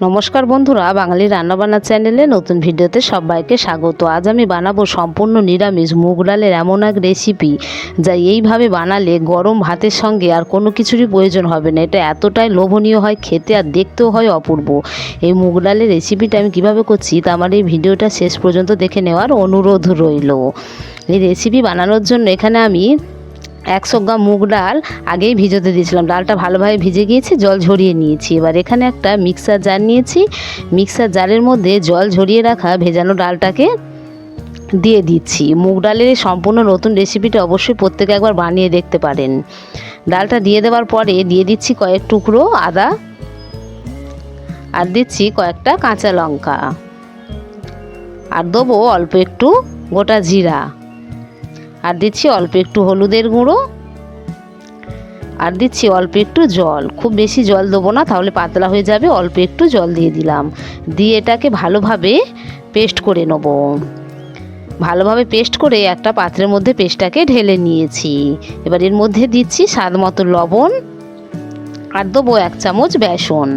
নমস্কার বন্ধুরা বাঙালি রান্নাবান্না চ্যানেলে নতুন ভিডিওতে সবাইকে স্বাগত। আজ আমি বানাবো সম্পূর্ণ নিরামিষ মুগ ডালের এমন এক রেসিপি, যা এইভাবে বানালে গরম ভাতের সঙ্গে আর কোনো কিছুরই প্রয়োজন হবে না। এটা এতটাই লোভনীয় হয়, খেতে আর দেখতেও হয় অপূর্ব। এই মুগ ডালের রেসিপিটা আমি কীভাবে করছি, তা আমার এই ভিডিওটা শেষ পর্যন্ত দেখে নেওয়ার অনুরোধ রইল। এই রেসিপি বানানোর জন্য এখানে আমি একশো গ্রাম মুগ ডাল আগেই ভিজোতে দিয়েছিলাম। ডালটা ভালোভাবে ভিজে গিয়েছে, জল ঝরিয়ে নিয়েছি। এবার এখানে একটা মিক্সার জার নিয়েছি। মিক্সার জারের মধ্যে জল ঝরিয়ে রাখা ভেজানো ডালটাকে দিয়ে দিচ্ছি। মুগ ডালের সম্পূর্ণ নতুন রেসিপিটা অবশ্যই প্রত্যেকে একবার বানিয়ে দেখতে পারেন। ডালটা দিয়ে দেওয়ার পরে দিয়ে দিচ্ছি কয়েক টুকরো আদা আর দিচ্ছি কয়েকটা কাঁচা লঙ্কা। আর দেবো অল্প একটু গোটা জিরা। আর দিচ্ছি অল্প একটু হলুদের গুঁড়ো। আর দিচ্ছি অল্প একটু জল। খুব বেশি জল দেবো না, তাহলে পাতলা হয়ে যাবে। অল্প একটু জল দিয়ে দিলাম। দিয়ে এটাকে ভালোভাবে পেস্ট করে নেব। ভালোভাবে পেস্ট করে একটা পাত্রের মধ্যে পেস্টটাকে ঢেলে নিয়েছি। এবার এর মধ্যে দিচ্ছি স্বাদ মতো লবণ। আর দেবো এক চামচ বেসন।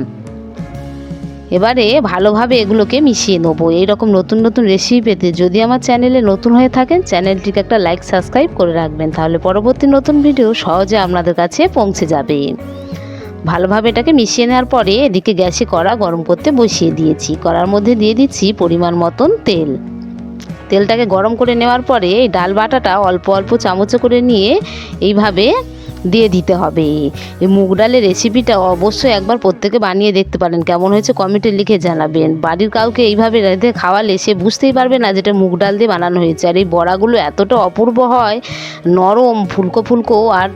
এবারে ভালোভাবে এগুলোকে মিশিয়ে নেব। এইরকম নতুন নতুন রেসিপি পেতে যদি আমার চ্যানেলে নতুন হয়ে থাকেন, চ্যানেলটিকে একটা লাইক সাবস্ক্রাইব করে রাখবেন, তাহলে পরবর্তী নতুন ভিডিও সহজে আপনাদের কাছে পৌঁছে যাবে। ভালোভাবে এটাকে মিশিয়ে নেওয়ার পরে এদিকে গ্যাসে কড়া গরম করতে বসিয়ে দিয়েছি। কড়ার মধ্যে দিয়ে দিচ্ছি পরিমাণ মতন তেল। তেলটাকে গরম করে নেওয়ার পরে এই ডাল বাটাটা অল্প অল্প চামচে করে নিয়ে এইভাবে দিয়ে দিতে হবে। এই মুগ ডালের রেসিপিটা অবশ্যই একবার প্রত্যেকে বানিয়ে দেখতে পারেন। কেমন হয়েছে কমেন্টে লিখে জানাবেন। বাড়ির কাউকে এইভাবে রেঁধে খাওয়ালে সে বুঝতেই পারবে না যেটা মুগ ডাল দিয়ে বানানো হয়েছে। আর এই বড়াগুলো এতটা অপূর্ব হয়, নরম, ফুলকো ফুলকো আর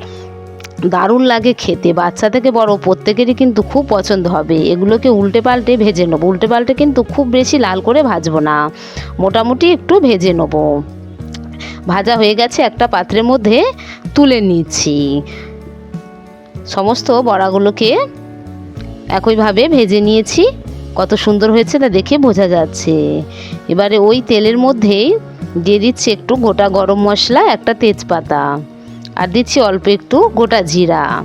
দারুণ লাগে খেতে। বাচ্চা থেকে বড় প্রত্যেকেরই কিন্তু খুব পছন্দ হবে। এগুলোকে উল্টে পাল্টে ভেজে নেব। উল্টে পাল্টে কিন্তু খুব বেশি লাল করে ভাজবো না। মোটামুটি একটু ভেজে নেব। ভাজা হয়ে গেছে একটা পাত্রের মধ্যে তুলে নিচ্ছি। সমস্ত বড়াগুলোকে একইভাবে ভেজে নিয়েছি। কত সুন্দর হয়েছে তা দেখে বোঝা যাচ্ছে। এবারে ওই তেলের মধ্যেই দিয়ে দিচ্ছি একটু গোটা গরম মশলা, একটা তেজপাতা। আর দিচ্ছি অল্প একটু গোটা জিরা।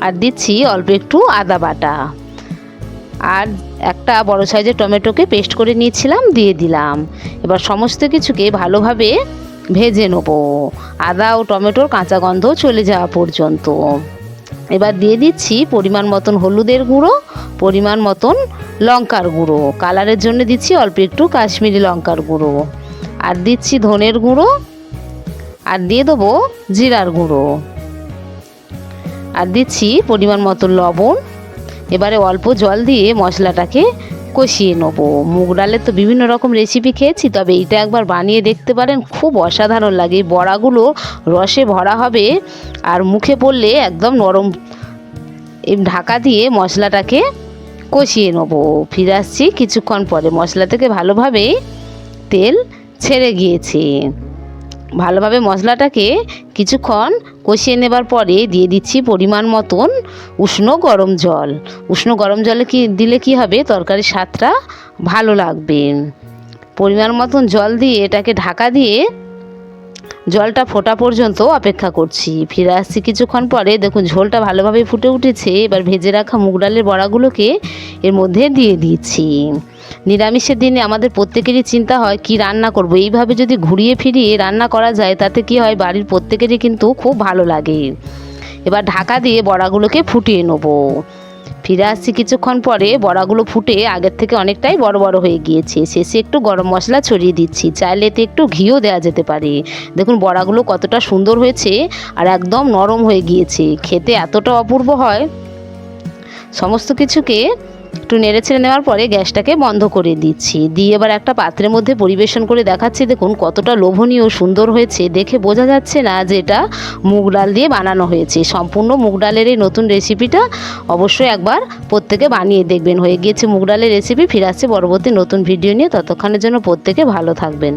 আর দিচ্ছি অল্প একটু আদা বাটা। আর একটা বড় সাইজের টমেটোকে পেস্ট করে নিয়েছিলাম, দিয়ে দিলাম। এবার সমস্ত কিছুকে ভালোভাবে ভেজে নেব। আদা ও টমেটোর কাঁচা গন্ধ চলে যাওয়া পর্যন্ত। এবার দিয়ে দিচ্ছি পরিমাণ মতন হলুদের গুঁড়ো, পরিমাণ মতন লঙ্কার গুঁড়ো। কালারের জন্য দিচ্ছি অল্প একটু কাশ্মীরি লঙ্কার গুঁড়ো। আর দিচ্ছি ধনের গুঁড়ো, আর দিয়ে দেবো জিরার গুঁড়ো। আর দিচ্ছি পরিমাণ মতো লবণ এবারে অল্প জল দিয়ে মশলাটাকে কষিয়ে নেব। মুগ ডালের তো বিভিন্ন রকম রেসিপি খেয়েছি, তবে এটা একবার বানিয়ে দেখতে পারেন, খুব অসাধারণ লাগে। বড়াগুলো রসে ভরা হবে আর মুখে পড়লে একদম নরম। ঢাকা দিয়ে মশলাটাকে কষিয়ে নেব। ফিরে আসছি কিছুক্ষণ পরে। মশলা থেকে ভালোভাবে তেল ছেড়ে গিয়েছে। ভালোভাবে মশলাটাকে কিছুক্ষণ কষিয়ে নেবার পরে দিয়ে দিচ্ছি পরিমাণ মতন উষ্ণ গরম জল। উষ্ণ গরম জলে কি, দিলে কি হবে? তরকারির স্বাদটা ভালো লাগবে। পরিমাণ মতন জল দিয়ে এটাকে ঢাকা দিয়ে জলটা ফোটা পর্যন্ত অপেক্ষা করছি। ফিরে আসছি কিছুক্ষণ পরে। দেখুন, ঝোলটা ভালোভাবে ফুটে উঠেছে। এবার ভেজে রাখা মুগ ডালের বড়াগুলোকে এর মধ্যে দিয়ে দিচ্ছি। নিরামিষের দিনে আমাদের প্রত্যেকেরই চিন্তা হয়, কি রান্না করব? এইভাবে যদি ঘুরিয়ে ফিরিয়ে রান্না করা যায়, তাতে কি হয়? বাড়ির প্রত্যেকেরই কিন্তু খুব ভালো লাগে। এবার ঢাকা দিয়ে বড়াগুলোকে ফুটিয়ে নেব। ফিরে আসছি কিছুক্ষণ পরে, বড়াগুলো ফুটে আগের থেকে অনেকটাই বড় বড় হয়ে গিয়েছে। শেষে একটু গরম মশলা ছড়িয়ে দিচ্ছি। চাইলে এতে একটু ঘিও দেওয়া যেতে পারে। দেখুন, বড়াগুলো কতটা সুন্দর হয়েছে আর একদম নরম হয়ে গিয়েছে। খেতে এতটা অপূর্ব হয়। সমস্ত কিছুকে একটু নেড়ে ছেড়ে নেওয়ার পরে গ্যাসটাকে বন্ধ করে দিচ্ছি। দিয়ে এবার একটা পাত্রের মধ্যে পরিবেশন করে দেখাচ্ছি। দেখুন, কতটা লোভনীয় সুন্দর হয়েছে। দেখে বোঝা যাচ্ছে না যে এটা মুগ ডাল দিয়ে বানানো হয়েছে। সম্পূর্ণ মুগ ডালের এই নতুন রেসিপিটা অবশ্যই একবার প্রত্যেকে বানিয়ে দেখবেন। হয়ে গিয়েছে মুগ ডালের রেসিপি। ফিরে আসছে পরবর্তী নতুন ভিডিও নিয়ে। ততক্ষণের জন্য প্রত্যেকে ভালো থাকবেন।